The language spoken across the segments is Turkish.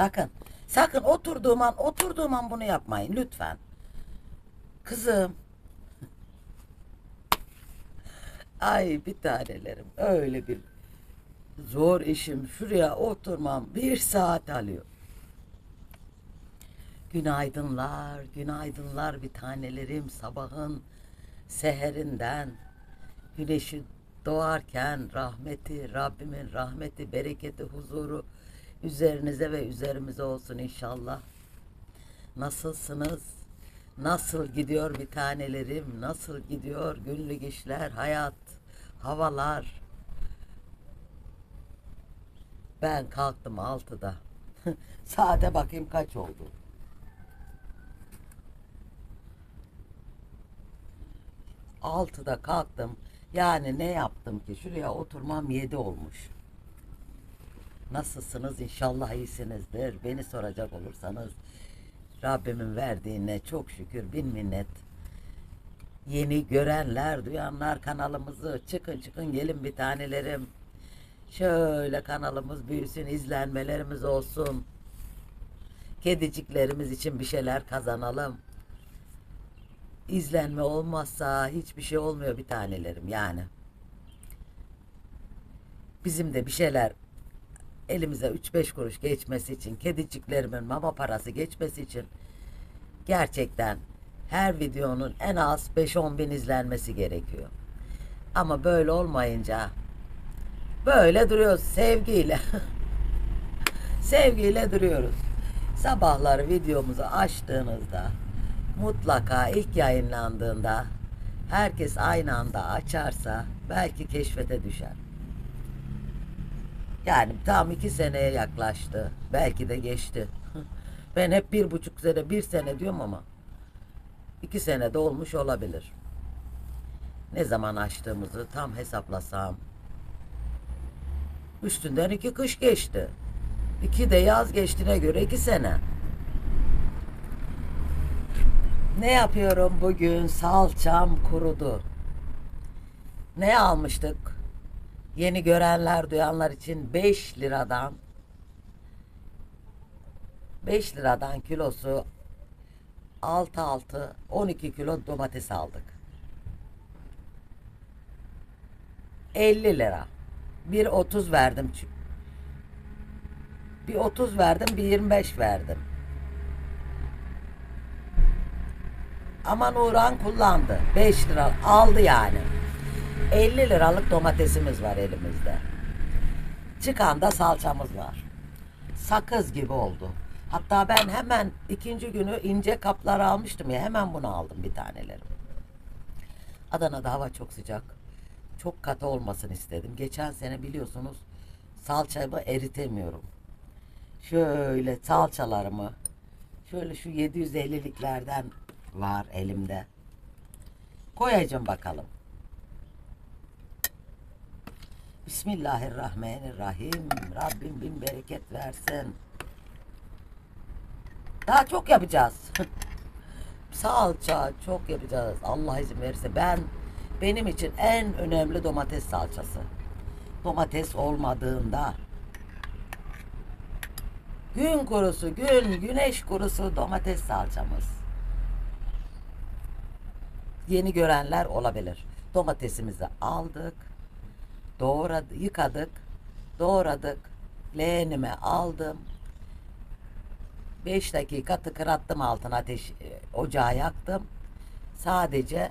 Sakın. Sakın oturduğum an oturduğum an bunu yapmayın lütfen. Kızım. Ay bir tanelerim öyle bir zor işim şuraya oturmam bir saat alıyor. Günaydınlar, günaydınlar bir tanelerim sabahın seherinden güneşi doğarken rahmeti, Rabbimin rahmeti, bereketi, huzuru üzerinize ve üzerimize olsun inşallah. Nasılsınız? Nasıl gidiyor bir tanelerim? Nasıl gidiyor günlük işler, hayat, havalar? Ben kalktım altıda. Saate bakayım kaç oldu. Altıda kalktım. Yani ne yaptım ki? Şuraya oturmam yedi olmuş. Nasılsınız? İnşallah iyisinizdir. Beni soracak olursanız Rabbimin verdiğine çok şükür bin minnet. Yeni görenler, duyanlar kanalımızı çıkın çıkın gelin bir tanelerim. Şöyle kanalımız büyüsün, izlenmelerimiz olsun. Kediciklerimiz için bir şeyler kazanalım. İzlenme olmazsa hiçbir şey olmuyor bir tanelerim yani. Bizim de bir şeyler elimize 3-5 kuruş geçmesi için, kediciklerimin mama parası geçmesi için gerçekten her videonun en az 5-10 bin izlenmesi gerekiyor. Ama böyle olmayınca böyle duruyoruz sevgiyle. sevgiyle duruyoruz. Sabahları videomuzu açtığınızda mutlaka ilk yayınlandığında herkes aynı anda açarsa belki keşfete düşer. Yani tam iki seneye yaklaştı. Belki de geçti. Ben hep bir buçuk sene, bir sene diyorum ama iki sene de olmuş olabilir. Ne zaman açtığımızı tam hesaplasam. Üstünden iki kış geçti. İki de yaz geçtiğine göre iki sene. Ne yapıyorum bugün? Salçam kurudu. Ne almıştık? Yeni görenler, duyanlar için 5 liradan 5 liradan kilosu 6 6 12 kilo domates aldık. 50 lira. Bir 30 verdim. Bir 30 verdim, bir 25 verdim. Ama Nuran kullandı. 5 lira aldı yani. 50 liralık domatesimiz var elimizde. Çıkan da salçamız var. Sakız gibi oldu. Hatta ben hemen ikinci günü ince kaplar almıştım ya hemen bunu aldım bir tanelerim. Adana'da hava çok sıcak. Çok katı olmasın istedim. Geçen sene biliyorsunuz salçamı eritemiyorum. Şöyle salçalarımı şöyle şu 750'liklerden var elimde. Koyacağım bakalım. Bismillahirrahmanirrahim. Rabbim bin bereket versin. Daha çok yapacağız. Salça çok yapacağız. Allah izin verirse ben benim için en önemli domates salçası. Domates olmadığında gün kurusu, gün güneş kurusu domates salçamız. Yeni görenler olabilir. Domatesimizi aldık doğradı, yıkadık, doğradık, leğenime aldım. 5 dakika tıkırattım altına ateş, e, ocağı yaktım. Sadece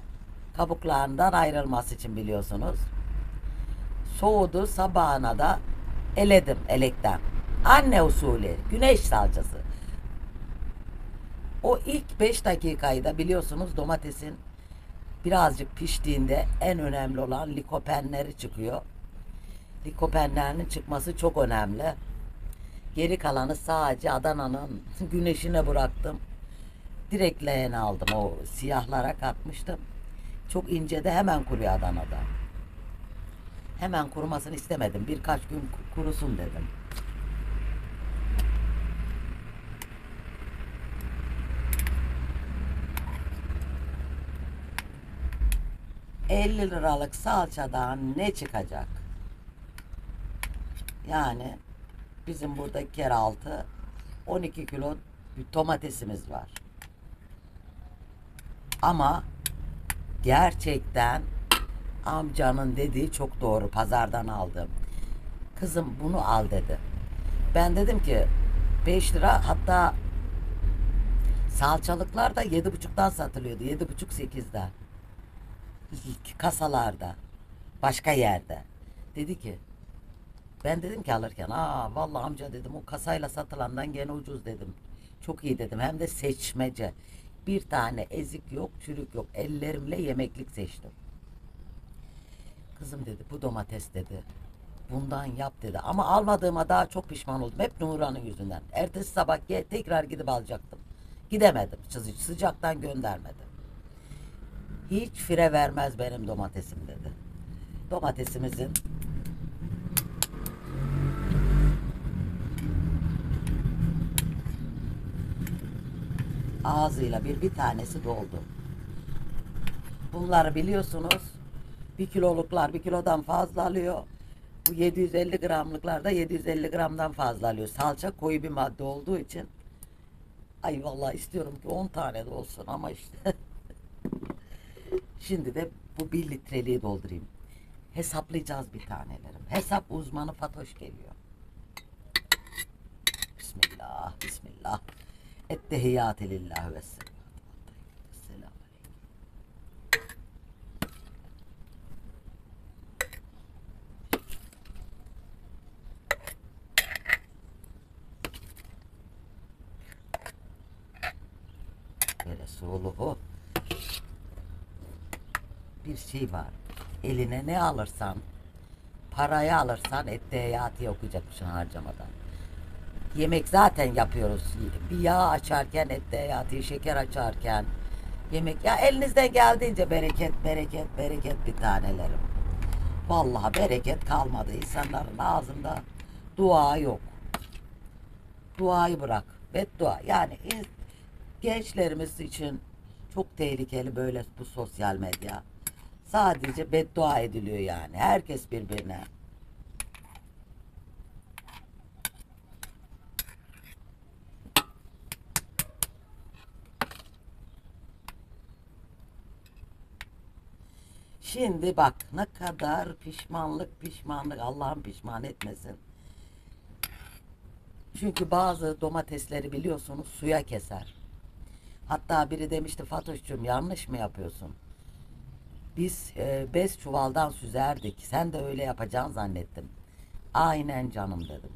kabuklarından ayrılması için biliyorsunuz. Soğudu sabahına da eledim elekten. Anne usulü, güneş salçası. O ilk 5 dakikayı da biliyorsunuz domatesin birazcık piştiğinde en önemli olan likopenleri çıkıyor. Likopenlerinin çıkması çok önemli. Geri kalanı sadece Adana'nın güneşine bıraktım. Direkt leğen aldım. O siyahlara katmıştım. Çok ince de hemen kuruyor Adana'da. Hemen kurumasını istemedim. Birkaç gün ku- kurusun dedim. ...50 liralık salçadan ne çıkacak? Yani bizim burada keraltı 12 kilo bir domatesimiz var. Ama gerçekten amcanın dediği çok doğru. Pazardan aldım. Kızım bunu al dedi. Ben dedim ki 5 lira hatta salçalıklar da 7,5'tan satılıyordu. 7,5-8'den. Kasalarda. Başka yerde. Dedi ki ben dedim ki alırken aa vallahi amca dedim o kasayla satılandan gene ucuz dedim. Çok iyi dedim hem de seçmece. Bir tane ezik yok, çürük yok. Ellerimle yemeklik seçtim. Kızım dedi bu domates dedi. Bundan yap dedi. Ama almadığıma daha çok pişman oldum. Hep Nuran'ın yüzünden. Ertesi sabah ge- tekrar gidip alacaktım. Gidemedim. Sı- Sıcaktan göndermedi. Hiç fire vermez benim domatesim dedi. Domatesimizin ağzıyla bir bir tanesi doldu. Bunları biliyorsunuz. Bir kiloluklar bir kilodan fazla alıyor. Bu 750 gramlıklar da 750 gramdan fazla alıyor. Salça koyu bir madde olduğu için. Ay vallahi istiyorum ki 10 tane de olsun ama işte. Şimdi de bu bir litreliği doldurayım. Hesaplayacağız bir tanelerim. Hesap uzmanı Fatoş geliyor. Bismillah, Bismillah. Ettehiyyatü lillahi ve selam. Resuluhu bir şey var. Eline ne alırsan, parayı alırsan ettehiyatı okuyacakmışsın harcamadan. Yemek zaten yapıyoruz. Bir yağ açarken ettehiyatı, şeker açarken yemek. Ya elinizden geldiğince bereket, bereket, bereket bir tanelerim. Vallahi bereket kalmadı. İnsanların ağzında dua yok. Duayı bırak. Beddua. Yani gençlerimiz için çok tehlikeli böyle bu sosyal medya. Sadece beddua ediliyor yani. Herkes birbirine. Şimdi bak ne kadar pişmanlık pişmanlık Allah'ım pişman etmesin. Çünkü bazı domatesleri biliyorsunuz suya keser. Hatta biri demişti Fatoş'cum yanlış mı yapıyorsun? Biz e, bez çuvaldan süzerdik. Sen de öyle yapacaksın zannettim. Aynen canım dedim.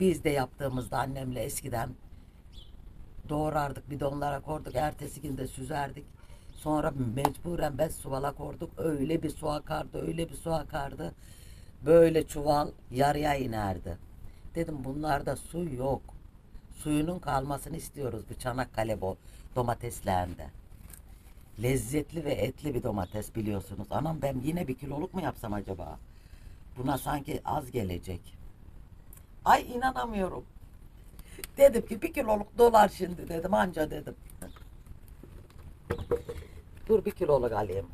Biz de yaptığımızda annemle eskiden doğrardık bidonlara koyduk. Ertesi gün de süzerdik. Sonra mecburen bez çuvala koyduk. Öyle bir su akardı, öyle bir su akardı. Böyle çuval yarıya inerdi. Dedim bunlarda su yok. Suyunun kalmasını istiyoruz bu Çanakkale bu domateslerinde. Lezzetli ve etli bir domates biliyorsunuz. Anam ben yine bir kiloluk mu yapsam acaba? Buna sanki az gelecek. Ay inanamıyorum. Dedim ki bir kiloluk dolar şimdi dedim anca dedim. Dur bir kiloluk alayım.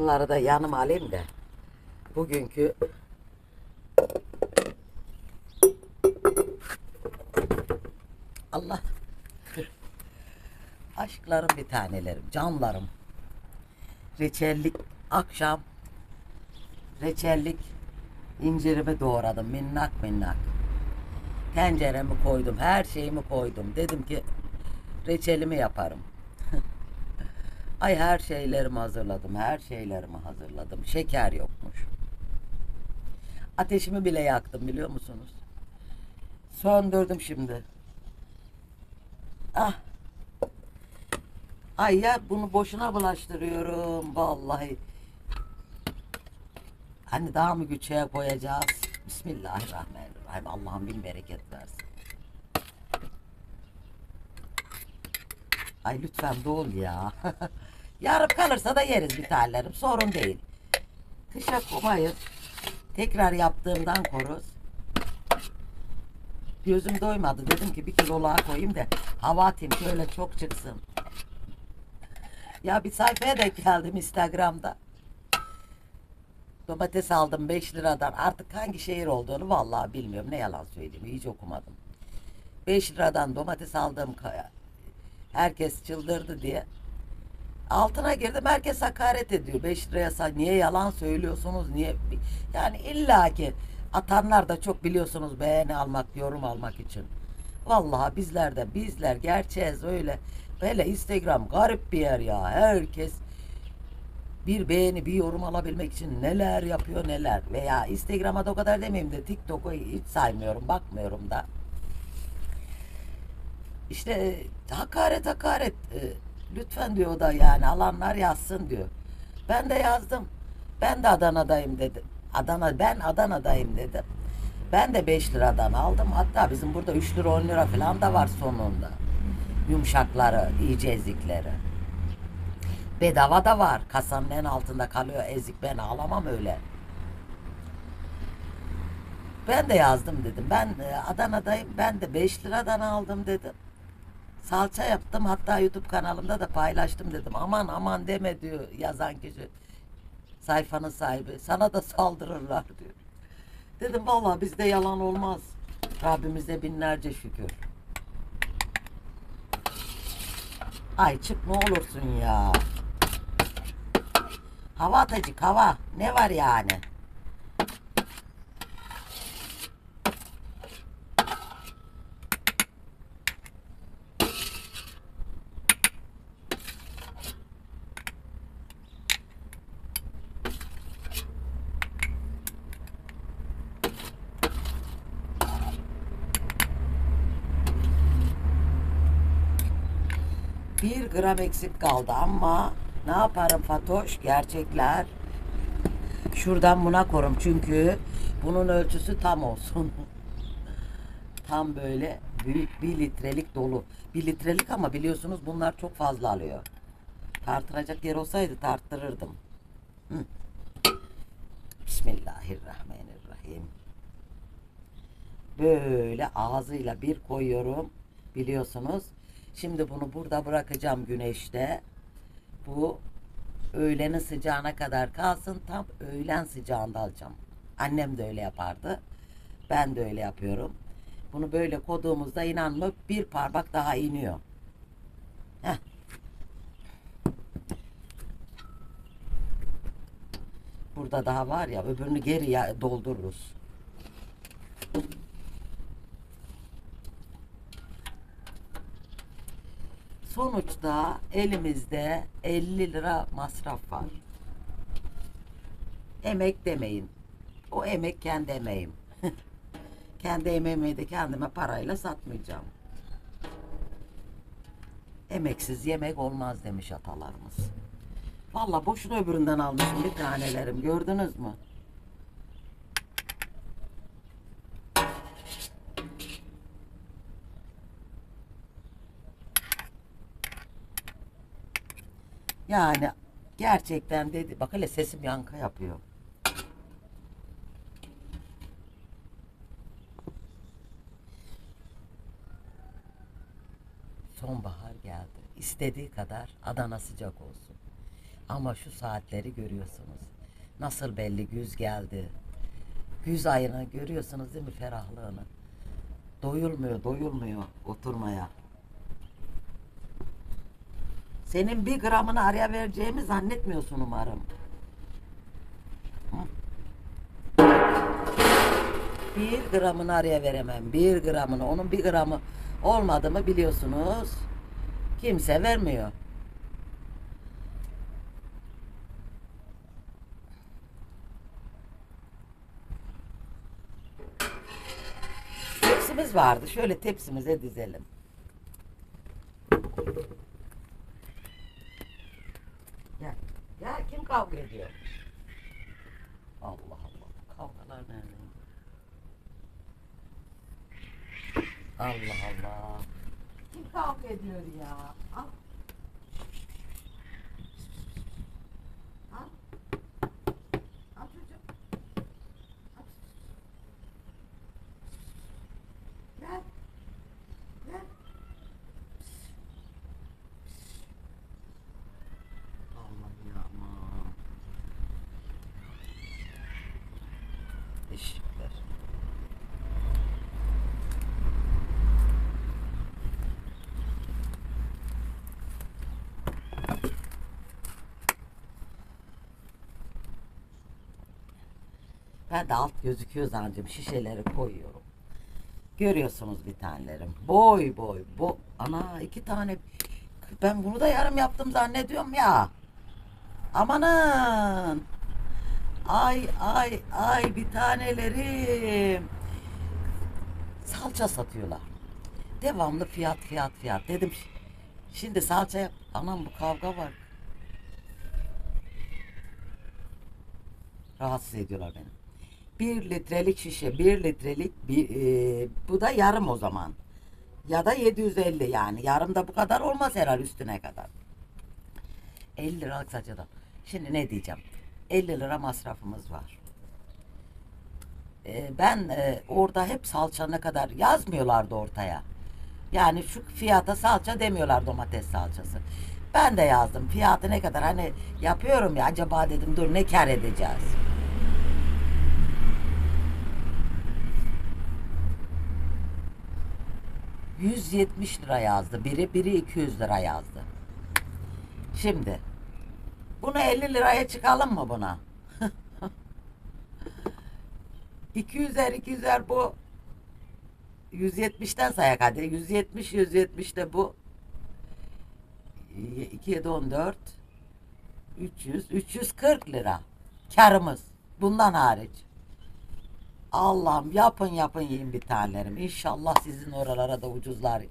Şunları da yanıma alayım da. Bugünkü Allah aşklarım bir tanelerim, canlarım. Reçellik akşam reçellik incirimi doğradım minnak minnak. Tenceremi koydum, her şeyimi koydum. Dedim ki reçelimi yaparım. Ay her şeylerimi hazırladım, her şeylerimi hazırladım. Şeker yokmuş. Ateşimi bile yaktım biliyor musunuz? Söndürdüm şimdi. Ah. Ay ya bunu boşuna bulaştırıyorum vallahi. Hani daha mı güçeye koyacağız? Bismillahirrahmanirrahim. Allah'ım bin bereket versin. Ay lütfen doğul ya. Yarım kalırsa da yeriz bir tanelerim. Sorun değil. Kışa koymayız. Tekrar yaptığımdan koruz. Gözüm doymadı. Dedim ki bir kiloluğa koyayım da hava atayım şöyle çok çıksın. Ya bir sayfaya denk geldim Instagram'da. Domates aldım 5 liradan. Artık hangi şehir olduğunu vallahi bilmiyorum. Ne yalan söyleyeyim. Hiç okumadım. 5 liradan domates aldığım. Herkes çıldırdı diye. Altına girdim herkes hakaret ediyor. 5 liraya sa- niye yalan söylüyorsunuz? Niye? Yani illaki atanlar da çok biliyorsunuz beğeni almak, yorum almak için. Vallahi bizler de bizler gerçeğiz öyle. Böyle Instagram garip bir yer ya. Herkes bir beğeni, bir yorum alabilmek için neler yapıyor neler. Veya Instagram'a da o kadar demeyeyim de TikTok'u hiç saymıyorum, bakmıyorum da. İşte e, hakaret hakaret. Lütfen diyor o da yani alanlar yazsın diyor. Ben de yazdım. Ben de Adana'dayım dedim. Adana ben Adana'dayım dedim. Ben de 5 liradan aldım. Hatta bizim burada 3 lira 10 lira falan da var sonunda. Yumuşakları, iyice ezikleri. Bedava da var. Kasanın en altında kalıyor ezik. Ben alamam öyle. Ben de yazdım dedim. Ben e, Adana'dayım. Ben de 5 liradan aldım dedim. Salça yaptım. Hatta YouTube kanalımda da paylaştım dedim. Aman aman deme diyor yazan kişi. Sayfanın sahibi. Sana da saldırırlar diyor. Dedim vallahi bizde yalan olmaz. Rabbimize binlerce şükür. Ay çık ne olursun ya. Hava atacık hava. Ne var yani? Bir gram eksik kaldı ama ne yaparım Fatoş? Gerçekler. Şuradan buna korum çünkü bunun ölçüsü tam olsun. tam böyle büyük bir litrelik dolu. Bir litrelik ama biliyorsunuz bunlar çok fazla alıyor. Tartılacak yer olsaydı tarttırırdım. Bismillahirrahmanirrahim. Böyle ağzıyla bir koyuyorum. Biliyorsunuz. Şimdi bunu burada bırakacağım güneşte. Bu öğlenin sıcağına kadar kalsın. Tam öğlen sıcağında alacağım. Annem de öyle yapardı. Ben de öyle yapıyorum. Bunu böyle koduğumuzda inanma bir parmak daha iniyor. Heh. Burada daha var ya öbürünü geri doldururuz. Sonuçta elimizde 50 lira masraf var. Emek demeyin. O emek kendi emeğim. kendi emeğimi de kendime parayla satmayacağım. Emeksiz yemek olmaz demiş atalarımız. Valla boşuna öbüründen almışım bir tanelerim gördünüz mü? Yani gerçekten dedi. Bak hele sesim yankı yapıyor. Sonbahar geldi. İstediği kadar Adana sıcak olsun. Ama şu saatleri görüyorsunuz. Nasıl belli güz geldi. Güz ayını görüyorsunuz değil mi ferahlığını? Doyulmuyor, doyulmuyor oturmaya. Senin bir gramını araya vereceğimi zannetmiyorsun umarım. Bir gramını araya veremem. Bir gramını. Onun bir gramı olmadı mı biliyorsunuz. Kimse vermiyor. Tepsimiz vardı. Şöyle tepsimize dizelim. Gel. Gel kim kavga ediyor? Allah Allah. Kavgalar nereden? Allah Allah. Kim kavga ediyor ya? Al. Ben de alt gözüküyor zannediyorum. Şişeleri koyuyorum. Görüyorsunuz bir tanelerim. Boy boy. Bu ana iki tane. Ben bunu da yarım yaptım zannediyorum ya. Amanın. Ay ay ay bir tanelerim. Salça satıyorlar. Devamlı fiyat fiyat fiyat. Dedim şimdi salça yap. Anam bu kavga var. Rahatsız ediyorlar beni. Bir litrelik şişe, bir litrelik bir, e, bu da yarım o zaman. Ya da 750 yani. Yarım da bu kadar olmaz herhalde üstüne kadar. 50 liralık saçadan. Şimdi ne diyeceğim? 50 lira masrafımız var. E, ben e, orada hep salça kadar yazmıyorlardı ortaya. Yani şu fiyata salça demiyorlar domates salçası. Ben de yazdım fiyatı ne kadar hani yapıyorum ya acaba dedim dur ne kar edeceğiz. ...170 lira yazdı. Biri, biri 200 lira yazdı. Şimdi... ...bunu 50 liraya çıkalım mı buna? 200'er 200'er bu 170'ten sayak hadi 170 170 de bu 2 7 14 300 340 lira karımız bundan hariç Allah'ım yapın yapın yiyin bir tanelerim İnşallah sizin oralara da ucuzlar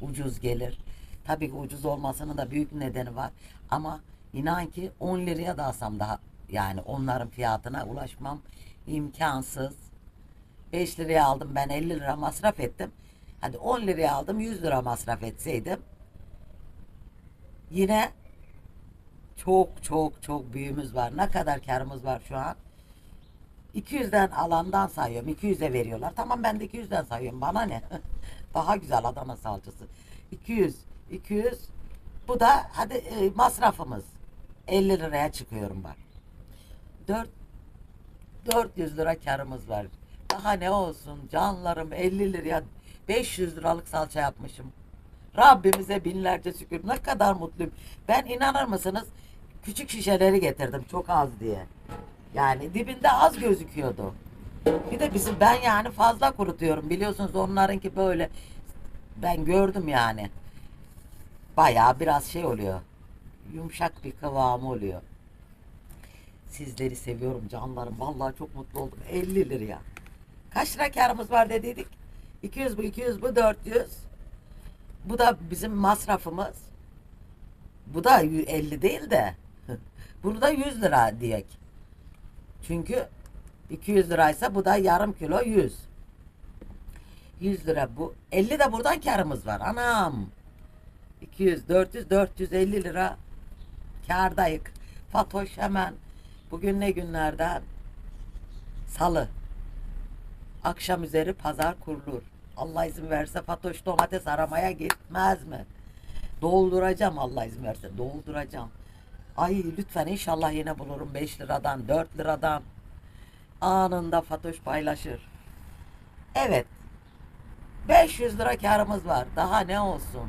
ucuz gelir tabii ki ucuz olmasının da büyük nedeni var ama inan ki 10 liraya da alsam daha yani onların fiyatına ulaşmam imkansız 5 liraya aldım ben 50 lira masraf ettim. Hadi 10 liraya aldım 100 lira masraf etseydim. Yine çok çok çok büyüğümüz var. Ne kadar karımız var şu an? 200'den alandan sayıyorum. 200'e veriyorlar. Tamam ben de 200'den sayıyorum. Bana ne? Daha güzel Adana salçası. 200, 200. Bu da hadi e, masrafımız. 50 liraya çıkıyorum bak. 4 400 lira karımız var. Daha ne olsun canlarım 50 liraya 500 liralık salça yapmışım. Rabbimize binlerce şükür. Ne kadar mutluyum. Ben inanır mısınız küçük şişeleri getirdim çok az diye. Yani dibinde az gözüküyordu. Bir de bizim ben yani fazla kurutuyorum. Biliyorsunuz onlarınki böyle ben gördüm yani. Bayağı biraz şey oluyor. Yumuşak bir kıvamı oluyor. Sizleri seviyorum canlarım. Vallahi çok mutlu oldum. 50 liraya. Kaç lira karımız var dediydik? 200 bu 200 bu 400. Bu da bizim masrafımız. Bu da 50 değil de. Bunu da 100 lira diyek. Çünkü 200 liraysa bu da yarım kilo 100. 100 lira bu. 50 de buradan karımız var. Anam. 200, 400, 450 lira kardayık. Fatoş hemen bugün ne günlerden? Salı. Akşam üzeri pazar kurulur. Allah izin verse Fatoş domates aramaya gitmez mi? Dolduracağım Allah izin verse. Dolduracağım. Ay lütfen inşallah yine bulurum 5 liradan 4 liradan. Anında Fatoş paylaşır. Evet. 500 lira karımız var. Daha ne olsun?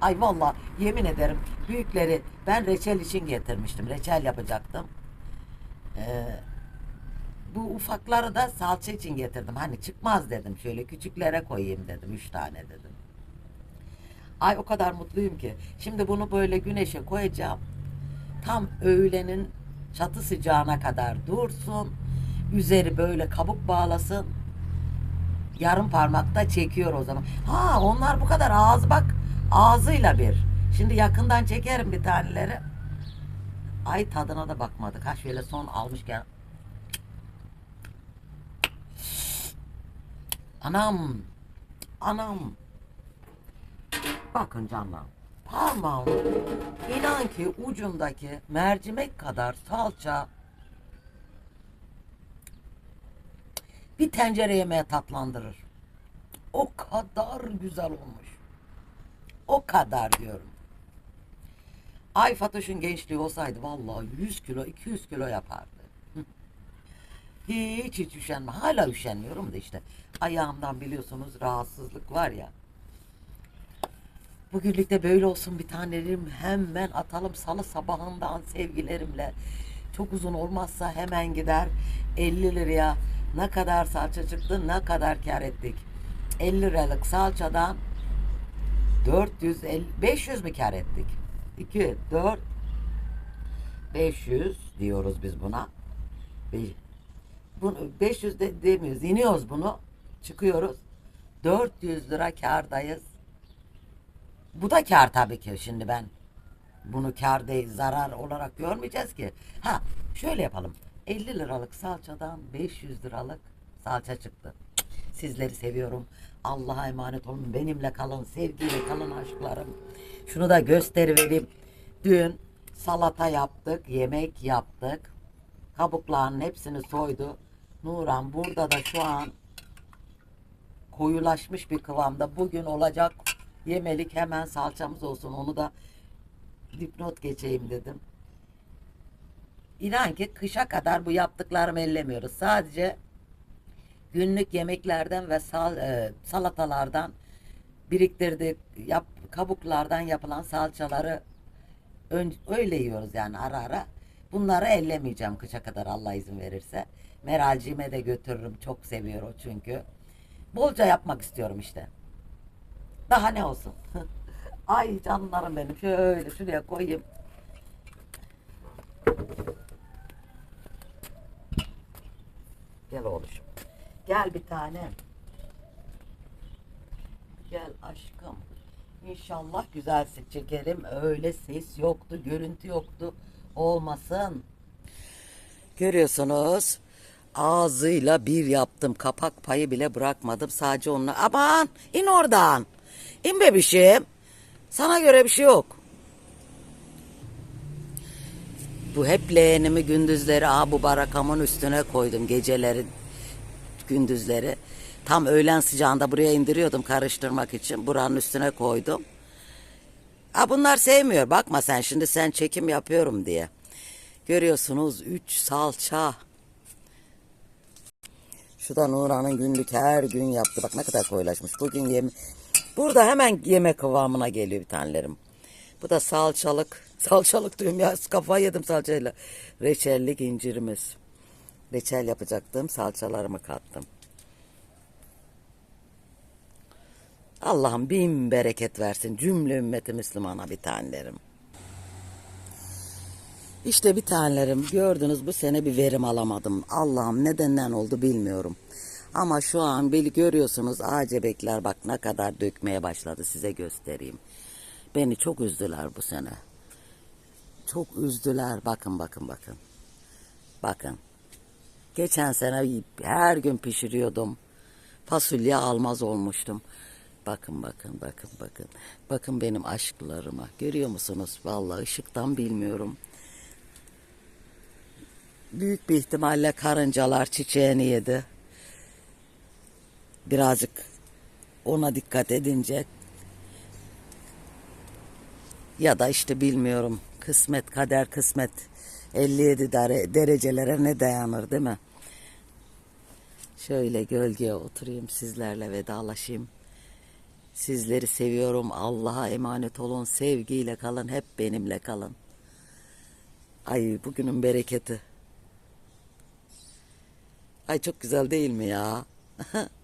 Ay valla yemin ederim büyükleri ben reçel için getirmiştim. Reçel yapacaktım. Ee, bu ufakları da salça için getirdim. Hani çıkmaz dedim. Şöyle küçüklere koyayım dedim. Üç tane dedim. Ay o kadar mutluyum ki. Şimdi bunu böyle güneşe koyacağım. Tam öğlenin çatı sıcağına kadar dursun. Üzeri böyle kabuk bağlasın. Yarım parmakta çekiyor o zaman. Ha onlar bu kadar ağzı bak. Ağzıyla bir. Şimdi yakından çekerim bir taneleri. Ay tadına da bakmadık. Ha şöyle son almışken Anam. Anam. Bakın canlar. Parmağım. İnan ki ucundaki mercimek kadar salça bir tencere yemeğe tatlandırır. O kadar güzel olmuş. O kadar diyorum. Ay Fatoş'un gençliği olsaydı vallahi 100 kilo 200 kilo yapardı. Hiç hiç üşenme. Hala üşenmiyorum da işte. Ayağımdan biliyorsunuz rahatsızlık var ya. Bugünlük de böyle olsun bir tanelerim. Hemen atalım salı sabahından sevgilerimle. Çok uzun olmazsa hemen gider 50 liraya Ne kadar salça çıktı, ne kadar kar ettik. 50 liralık salçadan 450 500 mi kar ettik? 2 4 500 diyoruz biz buna. Bunu 500 de demiyoruz. İniyoruz bunu. Çıkıyoruz. 400 lira kardayız. Bu da kar tabii ki. Şimdi ben bunu kar değil zarar olarak görmeyeceğiz ki. Ha şöyle yapalım. 50 liralık salçadan 500 liralık salça çıktı. Sizleri seviyorum. Allah'a emanet olun. Benimle kalın. Sevgiyle kalın aşklarım. Şunu da gösterivereyim. Dün salata yaptık. Yemek yaptık. Kabuklarının hepsini soydu. Nuran burada da şu an koyulaşmış bir kıvamda. Bugün olacak yemelik hemen salçamız olsun. Onu da dipnot geçeyim dedim. İnan ki kışa kadar bu yaptıklarımı ellemiyoruz. Sadece günlük yemeklerden ve sal, e, salatalardan biriktirdik. Yap, kabuklardan yapılan salçaları ön- öyle yiyoruz yani ara ara. Bunları ellemeyeceğim kışa kadar Allah izin verirse. Meralciğime de götürürüm. Çok seviyor o çünkü. Bolca yapmak istiyorum işte. Daha ne olsun? Ay canlarım benim. Şöyle şuraya koyayım. Gel oğluşum. Gel bir tane. Gel aşkım. İnşallah güzel çekerim. Öyle ses yoktu, görüntü yoktu. Olmasın. Görüyorsunuz. Ağzıyla bir yaptım. Kapak payı bile bırakmadım. Sadece onunla. Aman in oradan. İn bebişim. Sana göre bir şey yok. Bu hep leğenimi gündüzleri aa bu barakamın üstüne koydum geceleri gündüzleri. Tam öğlen sıcağında buraya indiriyordum karıştırmak için. Buranın üstüne koydum. Ha bunlar sevmiyor. Bakma sen şimdi sen çekim yapıyorum diye. Görüyorsunuz 3 salça. Şu da Nurhan'ın günlük her gün yaptı. Bak ne kadar koyulaşmış. Bugün yeme Burada hemen yeme kıvamına geliyor bir tanelerim. Bu da salçalık. Salçalık diyorum ya kafayı yedim salçayla. Reçellik incirimiz. Reçel yapacaktım. Salçalarımı kattım. Allah'ım bin bereket versin cümle ümmeti Müslümana bir tanelerim. İşte bir tanelerim gördünüz bu sene bir verim alamadım. Allah'ım nedenden oldu bilmiyorum. Ama şu an beni görüyorsunuz ağacebekler bak ne kadar dökmeye başladı size göstereyim. Beni çok üzdüler bu sene. Çok üzdüler bakın bakın bakın. Bakın. Geçen sene her gün pişiriyordum. Fasulye almaz olmuştum. Bakın bakın bakın bakın. Bakın benim aşklarıma. Görüyor musunuz? Vallahi ışıktan bilmiyorum. Büyük bir ihtimalle karıncalar çiçeğini yedi. Birazcık ona dikkat edince ya da işte bilmiyorum kısmet kader kısmet 57 dere- derecelere ne dayanır değil mi? Şöyle gölgeye oturayım sizlerle vedalaşayım. Sizleri seviyorum. Allah'a emanet olun. Sevgiyle kalın. Hep benimle kalın. Ay bugünün bereketi. Ay çok güzel değil mi ya?